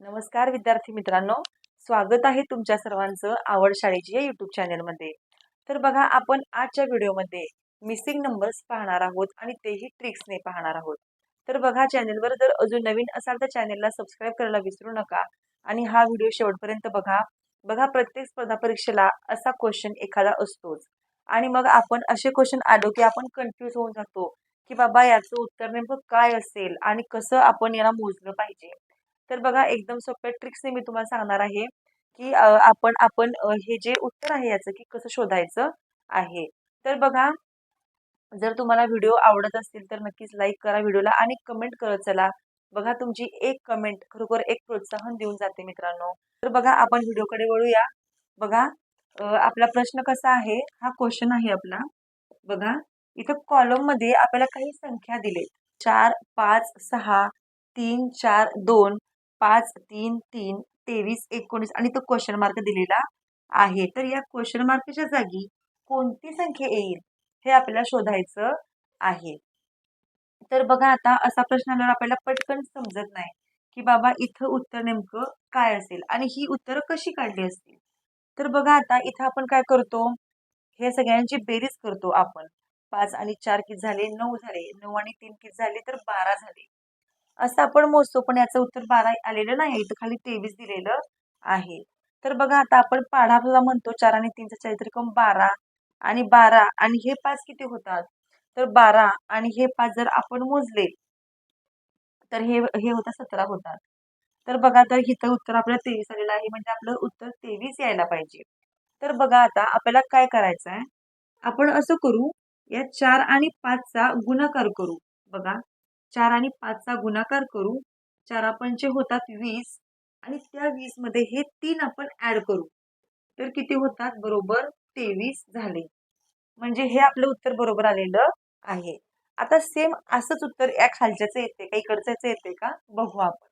नमस्कार विद्यार्थी मित्रांनो. स्वागत आहे तुमच्या सर्वांचं आवड शाळेची या युट्यूब चॅनलमध्ये तर बघा आपण आजच्या व्हिडिओमध्ये मिसिंग नंबर्स पाहणार आहोत आणि तेही ट्रिक्सने पाहणार आहोत. तर बघा चॅनलवर जर अजून नवीन असाल तर चॅनलला सबस्क्राईब करायला विसरू नका आणि हा व्हिडिओ शेवटपर्यंत बघा. बघा प्रत्येक स्पर्धा परीक्षेला असा क्वेश्चन एखादा असतोच. आणि मग आपण असे क्वेश्चन आलो की आपण कन्फ्यूज होऊन जातो की बाबा याचं उत्तर नेमकं काय असेल आणि कसं आपण याला मोजलं पाहिजे? तर बघा एकदम सोप्या ट्रिक्सने मी तुम्हाला सांगणार आहे की आपण आपण हे जे उत्तर आहे याचं की कसं शोधायचं आहे. तर बघा जर तुम्हाला व्हिडिओ आवडत असतील तर नक्कीच लाईक करा व्हिडिओला आणि कमेंट करत चला. बघा तुमची एक कमेंट खरोखर एक प्रोत्साहन देऊन जाते मित्रांनो. तर बघा आपण व्हिडिओकडे वळूया. बघा आपला प्रश्न कसा आहे? हा क्वेश्चन आहे आपला. बघा इथं कॉलममध्ये आपल्याला काही संख्या दिले चार पाच सहा तीन चार दोन. पाच तीन तीन तेवीस एकोणीस आणि तो क्वेश्चन मार्क दिलेला आहे. तर या क्वेश्चन मार्कच्या जागी कोणती संख्या येईल हे आपल्याला शोधायचं आहे. तर बघा आता असा प्रश्न आल्यावर आपल्याला पटकन समजत नाही की बाबा इथं उत्तर नेमकं काय असेल आणि ही उत्तरं कशी काढली असतील. तर बघा आता इथं आपण काय करतो? हे सगळ्यांची बेरीज करतो आपण. पाच आणि चार किती झाले? नऊ झाले. नऊ आणि तीन किती झाले? तर बारा झाले. असं आपण मोजतो पण याचं उत्तर बारा आलेलं नाही. इथं खाली तेवीस दिलेलं आहे. तर बघा आता आपण पाढाला म्हणतो चार आणि तीनचा चरित्रक्रम बारा आणि बारा आणि हे पाच किती होतात? तर बारा आणि हे पाच जर आपण मोजले तर हे हे होतात सतरा होतात. तर बघा तर हिथं उत्तर आपल्याला तेवीस आलेलं आहे म्हणजे आपलं उत्तर तेवीस यायला पाहिजे. तर बघा आता आपल्याला काय करायचं आहे आपण असं करू या चार आणि पाचचा गुणाकार करू. बघा चार आणि पाचचा गुणाकार करू चार पंचे होतात वीस आणि त्या वीसमध्ये हे तीन आपण ऍड करू. तर किती होतात? बरोबर तेवीस झाले. म्हणजे हे आपलं उत्तर बरोबर आलेलं आहे. आता सेम असंच उत्तर या खालच्याचं येते का इकडच्याचं येते का? बघू आपण.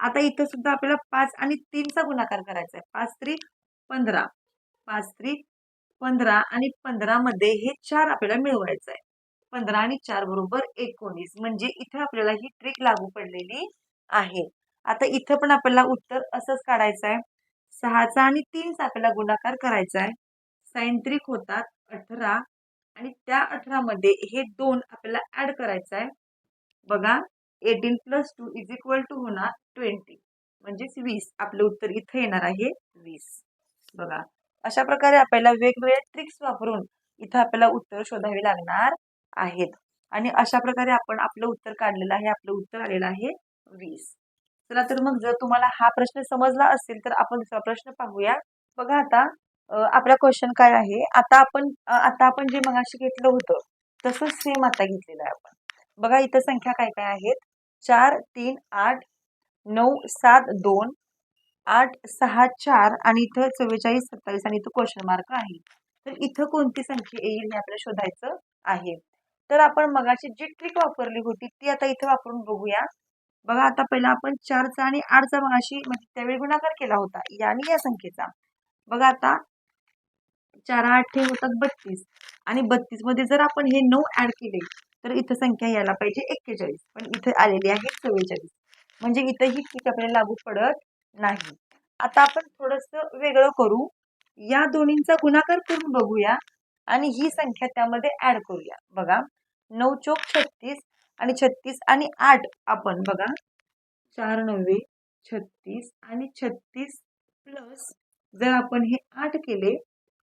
आता इथं सुद्धा आपल्याला पाच आणि तीनचा गुणाकार करायचा आहे. पाच त्रिक पंधरा. पाच त्रिक पंधरा आणि पंधरामध्ये हे चार आपल्याला मिळवायचं आहे. पंधरा आणि चार बरोबर एकोणीस. म्हणजे इथं आपल्याला ही ट्रिक लागू पडलेली आहे. आता इथं पण आपल्याला उत्तर असंच काढायचं आहे सहाचा आणि तीनचा आपल्याला गुणाकार करायचा आहे सायंत्रिक होतात अठरा आणि त्या अठरामध्ये हे दोन आपल्याला ऍड करायचं आहे बघा eighteen plus two is equal to होणार ट्वेंटी म्हणजेच वीस. आपलं उत्तर इथं येणार आहे वीस. बघा अशा प्रकारे आपल्याला वेगवेगळ्या ट्रिक्स वापरून इथं आपल्याला उत्तर शोधावे लागणार आहेत. आणि अशा प्रकारे आपण आपलं उत्तर काढलेलं आहे. आपलं उत्तर आलेलं आहे वीस. चला तर मग जर तुम्हाला हा प्रश्न समजला असेल तर आपण दुसरा प्रश्न पाहूया. बघा आता आपला क्वेश्चन काय आहे? आता आपण आता आपण जे मगाशी घेतलं होतं तसंच सेम आता घेतलेलं आहे आपण. बघा इथं संख्या काय काय आहेत? चार तीन आठ नऊ सात दोन आठ सहा चार आणि इथं चव्वेचाळीस सत्तावीस आणि इथं क्वेश्चन मार्क आहे. तर इथं कोणती संख्या येईल हे आपल्याला शोधायचं आहे. तर आपण मगाशी जी ट्रिक वापरली होती ती आता इथं वापरून बघूया. बघा आता पहिला आपण चारचा आणि आठचा मगाशी म्हणजे त्यावेळी गुणाकार केला होता याने या संख्येचा. बघा आता चार आठ हे होतात बत्तीस. आणि बत्तीसमध्ये जर आपण हे नऊ ऍड केले तर इथं संख्या यायला पाहिजे एक्केचाळीस. पण इथे आलेली आहे चव्वेचाळीस. म्हणजे इथं ही ट्रिक आपल्याला लागू पडत नाही. आता आपण थोडस वेगळं करू. या दोन्हींचा गुणाकार करून बघूया. आणि ही संख्या त्यामध्ये ऍड करूया. बघा. नऊ चोक छत्तीस आणि छत्तीस आणि आठ आपण बघा. चार नव्वे छत्तीस आणि छत्तीस प्लस जर आपण हे आठ केले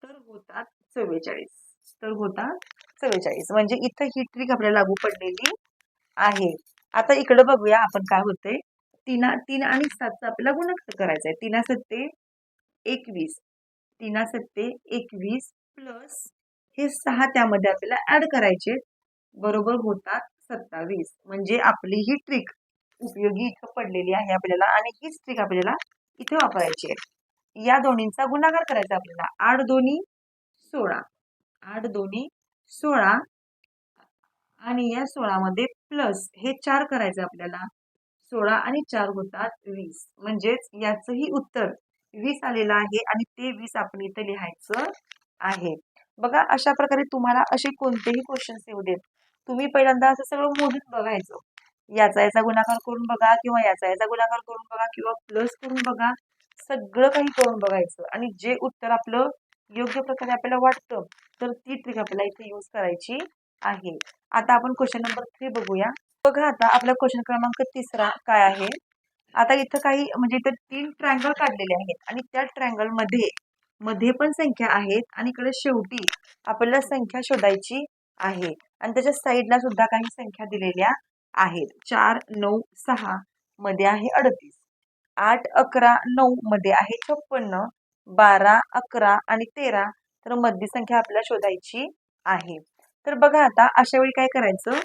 तर होतात चव्वेचाळीस. तर होतात चव्वेचाळीस. म्हणजे इथं ही ट्रिक आपल्याला लागू पडलेली आहे. आता इकडं बघूया आपण काय होतंय. तीना तीन आणि सातचा आपल्याला गुणाकार करायचा आहे. तीना सत्ते एकवीस. तीना सत्ते एकवीस प्लस हे सहा त्यामध्ये आपल्याला ऍड करायचे बरोबर होतात सत्तावीस. म्हणजे आपली ही ट्रिक उपयोगी इथं पडलेली आहे आपल्याला आणि हीच ट्रिक आपल्याला इथे वापरायची आहे. या दोन्हींचा गुणाकार करायचा आपल्याला. आठ दोन्ही सोळा. आठ दोन्ही सोळा आणि या सोळामध्ये प्लस हे चार करायचं आपल्याला. सोळा आणि चार होतात वीस. म्हणजेच याचंही उत्तर वीस आलेलं आहे आणि ते वीस आपण इथं लिहायचं आहे. बघा अशा प्रकारे तुम्हाला असे कोणतेही क्वेश्चन्स येऊ देत तुम्ही पहिल्यांदा असं सगळं मोजून बघायचं. याचा याचा गुणाकार करून बघा किंवा याचा याचा गुणाकार करून बघा किंवा प्लस करून बघा सगळं काही करून बघायचं. आणि जे उत्तर आपलं योग्य प्रकारे आपल्याला वाटतं तर ती ट्रिक आपल्याला इथे यूज करायची आहे. आता आपण क्वेश्चन नंबर थ्री बघूया. बघा आता आपला क्वेश्चन क्रमांक तिसरा काय आहे? आता इथं काही म्हणजे इथं तीन ट्रँगल काढलेले आहेत. आणि त्या ट्रँगलमध्ये मध्ये पण संख्या आहेत आणि इकडे शेवटी आपल्याला संख्या शोधायची आहे. आणि त्याच्या साईडला सुद्धा काही संख्या दिलेल्या आहेत. चार नऊ सहा मध्ये आहे अडतीस. आठ अकरा नऊ मध्ये आहे छप्पन्न बारा अकरा आणि तेरा तर मधली संख्या आपल्याला शोधायची आहे. तर बघा आता अशा वेळी काय करायचं?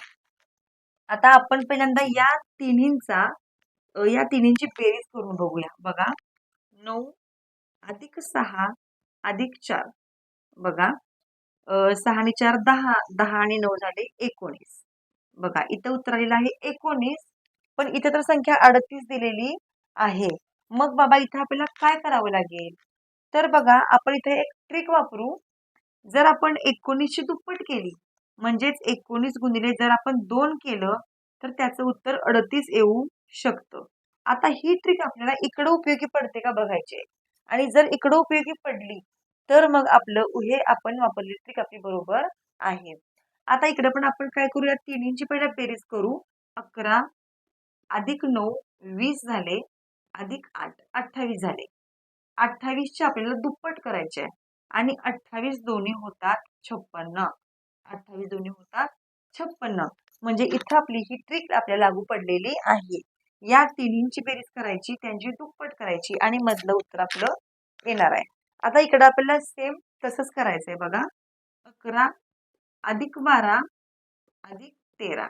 आता आपण पहिल्यांदा या तिन्हींचा या तिन्हींची बेरीज करून बघूया. बघा. नऊ अधिक सहा अधिक चार. बघा. सहा आणि चार दहा दहा आणि नऊ झाले एकोणीस. बघा इथं उत्तर आलेलं आहे एकोणीस पण इथे तर संख्या अडतीस दिलेली आहे. मग बाबा इथं आपल्याला काय करावं लागेल? तर बघा आपण इथे एक ट्रिक वापरू. जर आपण एकोणीसची दुप्पट केली म्हणजेच एकोणीस गुणिले जर आपण दोन केलं तर त्याचं उत्तर अडतीस येऊ शकतं. आता ही ट्रिक आपल्याला इकडं उपयोगी पडते का बघायचे? आणि जर इकडं उपयोगी पडली तर मग आपलं हे आपण वापरलेली ट्रिक आपली बरोबर आहे. आता इकडे पण आपण काय करूया तिन्हींची पहिला बेरीज करू. अकरा अधिक नऊ वीस झाले. अधिक आठ अठ्ठावीस झाले. अठ्ठावीसचे आपल्याला दुप्पट करायचे आहे. आणि अठ्ठावीस दोन्ही होतात छप्पन्न. अठ्ठावीस दोन्ही होतात छप्पन्न. म्हणजे इथं आपली ही ट्रिक आपल्याला लागू पडलेली आहे. या तिन्हींची बेरीज करायची त्यांची दुप्पट करायची आणि मधलं उत्तर आपलं येणार आहे. आता इकडं आपल्याला सेम तसंच करायचं आहे बघा. अकरा अधिक बारा अधिक तेरा.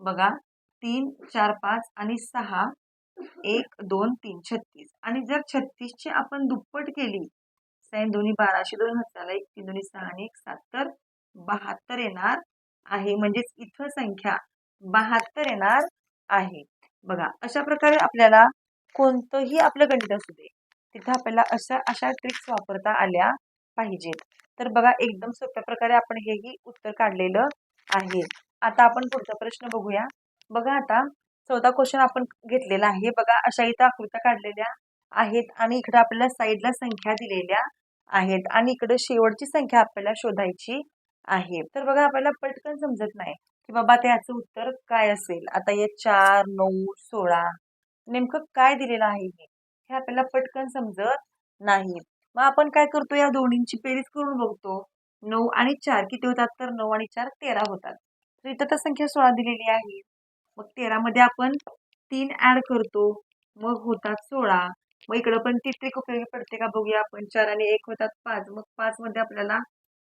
बघा तीन चार पाच आणि सहा एक दोन तीन छत्तीस. आणि जर छत्तीसची आपण दुप्पट केली साईन दोन्ही बाराशे दोन हजार एक तीन दोन्ही सहा आणि एक सात तर बहात्तर येणार आहे. म्हणजेच इथं संख्या बहात्तर येणार आहे. बघा अशा प्रकारे आपल्याला कोणतंही आपलं गणित असू दे. तिथं आपल्याला अशा अशा ट्रिक्स वापरता आल्या पाहिजेत. तर बघा एकदम सोप्या प्रकारे आपण हेही उत्तर काढलेलं आहे. आता आपण पुढचा प्रश्न बघूया. बघा आता चौथा क्वेश्चन आपण घेतलेला आहे. बघा अशा इथं आकृत्या काढलेल्या आहेत आणि इकडे आपल्याला साईडला संख्या दिलेल्या आहेत आणि इकडे शेवटची संख्या आपल्याला शोधायची आहे. तर बघा आपल्याला पटकन समजत नाही की बाबा त्याचं उत्तर काय असेल? आता हे चार नऊ सोळा नेमकं काय दिलेलं आहे हे? हे आपल्याला पटकन समजत नाही मग आपण काय करतो? या दोन्हींची बेरीज करून बघतो. नऊ आणि चार किती होतात? तर नऊ आणि चार तेरा होतात. तर इथं तर संख्या सोळा दिलेली आहे. मग तेरामध्ये आपण तीन ॲड करतो. मग होतात सोळा. मग इकडं पण ती ट्रिक उपयोगी पडते का? बघूया आपण. चार आणि एक होतात पाच. मग पाचमध्ये आपल्याला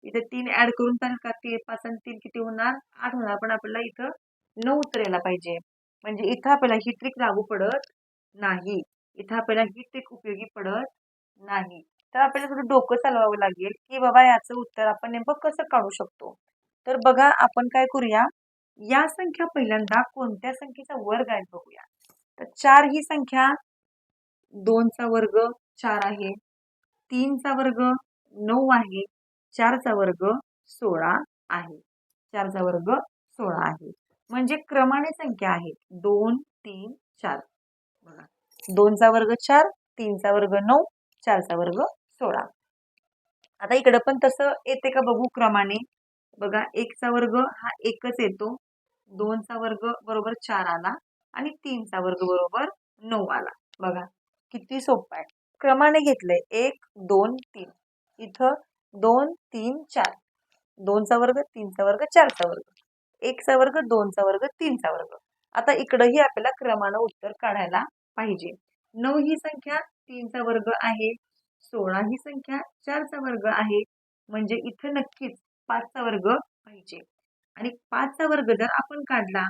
इथे तीन ॲड करून चालेल का ते पाच आणि तीन किती होणार? आठ होणार. पण आपल्याला इथं नऊ उत्तर यायला पाहिजे. म्हणजे इथं आपल्याला ही ट्रिक लागू पडत नाही. इथं आपल्याला ही ट्रिक उपयोगी पडत नाही. तर आपल्याला थोडं डोकं चालवावं लागेल की बाबा याचं उत्तर आपण नेमकं कसं काढू शकतो? तर बघा आपण काय करूया? या संख्या पहिल्यांदा कोणत्या संख्येचा वर्ग आहे बघूया. तर चार ही संख्या दोनचा वर्ग चार आहे तीनचा वर्ग नऊ आहे चारचा वर्ग सोळा आहे. चारचा वर्ग सोळा आहे. म्हणजे क्रमाने संख्या आहेत दोन तीन चार. बघा. दोनचा वर्ग चार तीनचा वर्ग नऊ चारचा वर्ग सोळा. आता इकडं पण तसं येते का बघू क्रमाने. बघा एकचा वर्ग हा एकच येतो. दोनचा वर्ग बरोबर चार आला आणि तीनचा वर्ग बरोबर नऊ आला. बघा किती सोपं आहे. क्रमाने घेतलंय. एक दोन तीन. इथं दोन तीन चार. दोनचा वर्ग तीनचा वर्ग चारचा वर्ग. एकचा वर्ग दोनचा वर्ग तीनचा वर्ग. आता इकडंही आपल्याला क्रमानं उत्तर काढायला पाहिजे. नऊ ही संख्या तीनचा वर्ग आहे. सोळा ही संख्या चारचा वर्ग आहे. म्हणजे इथं नक्कीच पाचचा वर्ग पाहिजे. आणि पाचचा वर्ग जर आपण काढला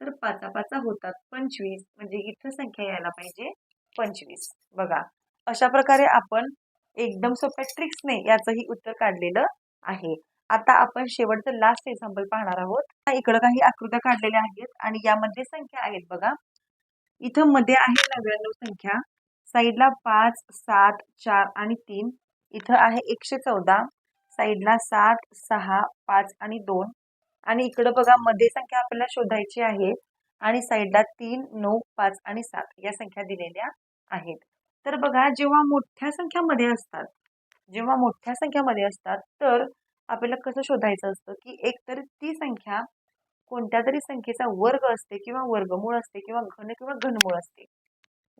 तर पाचा पाचा होतात पंचवीस. म्हणजे इथं संख्या यायला पाहिजे पंचवीस. बघा अशा प्रकारे आपण एकदम सोप्या ट्रिक्सने याचंही उत्तर काढलेलं आहे. आता आपण शेवटचं लास्ट एक्झाम्पल पाहणार आहोत. इकडं काही आकृत्या काढलेल्या आहेत आणि यामध्ये संख्या आहेत बघा. इथं मध्ये आहे नव्याण्णव संख्या. साईडला पाच सात चार आणि तीन. इथं आहे एकशे चौदा. साईडला सात सहा पाच आणि दोन. आणि इकडं बघा मध्ये संख्या आपल्याला शोधायची आहे. आणि साईडला तीन नऊ पाच आणि सात या संख्या दिलेल्या आहेत. तर बघा जेव्हा मोठ्या संख्यामध्ये असतात जेव्हा मोठ्या संख्यामध्ये असतात तर आपल्याला कसं शोधायचं असतं की एकतर ती संख्या कोणत्या तरी संख्येचा वर्ग असते किंवा वर्गमूळ असते किंवा घन किंवा घनमूळ असते.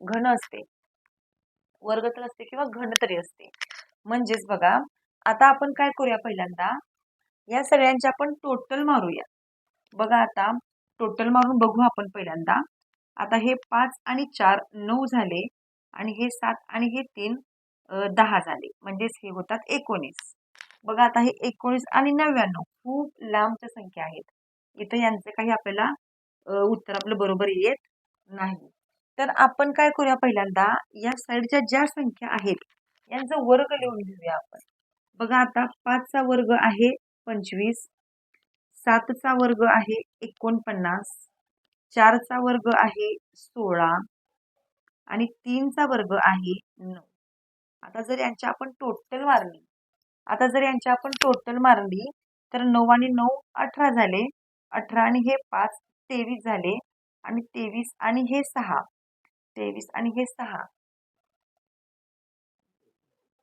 घन असते. वर्ग तर असते किंवा घन तरी असते. म्हणजेच बघा आता आपण काय करूया पहिल्यांदा? या सगळ्यांचे आपण टोटल मारूया. बघा आता टोटल मारून बघू आपण पहिल्यांदा. आता हे पाच आणि चार नऊ झाले आणि हे सात आणि हे तीन दहा झाले. म्हणजेच हे होतात एकोणीस. बघा आता हे एकोणीस आणि नव्याण्णव खूप लांबच्या संख्या आहेत. इथं यांचं काही आपल्याला उत्तर आपलं बरोबर येत नाही. तर आपण काय करूया पहिल्यांदा या साईडच्या ज्या संख्या आहेत यांचा वर्ग लिहून घेऊया आपण. बघा आता पाचचा वर्ग आहे पंचवीस सातचा वर्ग आहे एकोणपन्नास चारचा वर्ग आहे सोळा आणि तीनचा वर्ग आहे नऊ. आता जर यांची आपण टोटल मारली आता जर यांची आपण टोटल मारली तर नऊ आणि नऊ अठरा झाले. अठरा आणि हे पाच तेवीस झाले. आणि तेवीस आणि हे सहा. तेवीस आणि हे सहा.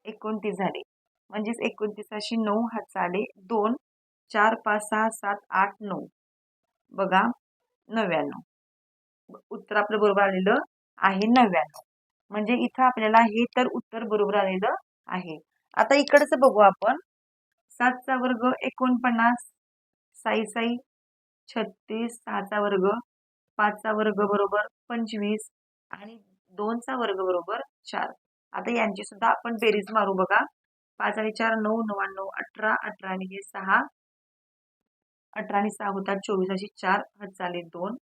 एकोणतीस झाले. म्हणजेच एकोणतीसाशी नऊ हात चाले दोन चार पाच सहा सात आठ नऊ. बघा नव्याण्णव. उत्तर आपलं बरोबर आलेलं आहे नव्याण्णव. म्हणजे इथं आपल्याला हे तर उत्तर बरोबर आलेलं आहे. आता इकडचं बघू आपण. सातचा वर्ग एकोणपन्नास साई साई छत्तीस सहाचा वर्ग पाचचा वर्ग बरोबर पंचवीस आणि दोनचा वर्ग बरोबर चार. आता यांची सुद्धा आपण बेरीज मारू बघा. पाच आणि चार नऊ नव्याण्णव अठरा अठरा आणि हे सहा. अठरा आणि सहा होतात चोवीस अशी चार हात चाले दोन.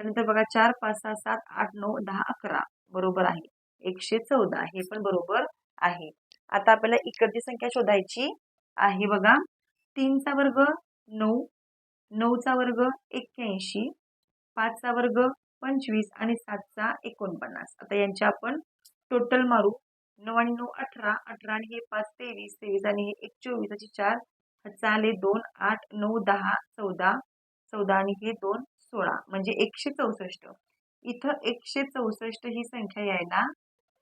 त्यानंतर बघा चार पाच सहा सात आठ नऊ दहा अकरा. बरोबर आहे. एकशे चौदा हे पण बरोबर आहे. आता आपल्याला इकडची संख्या शोधायची आहे बघा. तीनचा वर्ग नऊ नऊचा वर्ग एक्क्याऐंशी पाचचा वर्ग पंचवीस आणि सातचा एकोणपन्नास. आता यांचे आपण टोटल मारू. नऊ आणि नऊ अठरा. अठरा आणि हे पाच तेवीस. तेवीस आणि हे एक चोवीस. असे चार. चाले दोन आठ नऊ दहा चौदा. चौदा आणि हे दोन सोळा. म्हणजे एकशे चौसष्ट. इथं एकशे चौसष्ट ही संख्या यायला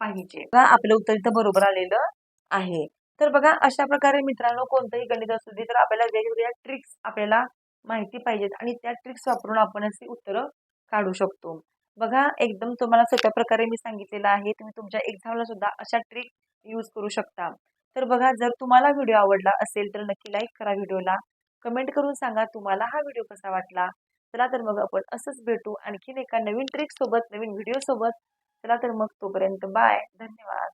पाहिजे. आपलं उत्तर इथं बरोबर आलेलं आहे. तर बघा अशा प्रकारे मित्रांनो कोणतंही गणित असू दे तर आपल्याला वेगवेगळ्या ट्रिक्स आपल्याला माहिती पाहिजेत आणि त्या ट्रिक्स वापरून आपण असे उत्तरं काढू शकतो. बघा एकदम तुम्हाला सोप्या प्रकारे मी सांगितलेलं आहे. तुम्ही तुमच्या एक्झामला सुद्धा अशा ट्रिक यूज करू शकता. तर बघा जर तुम्हाला व्हिडिओ आवडला असेल तर नक्की लाईक करा व्हिडिओला कमेंट करून सांगा तुम्हाला हा व्हिडिओ कसा वाटला. चला तर मग आपण असंच भेटू आणखीन एका नवीन ट्रिक सोबत नवीन व्हिडिओ सोबत. चला तर मग तोपर्यंत बाय धन्यवाद.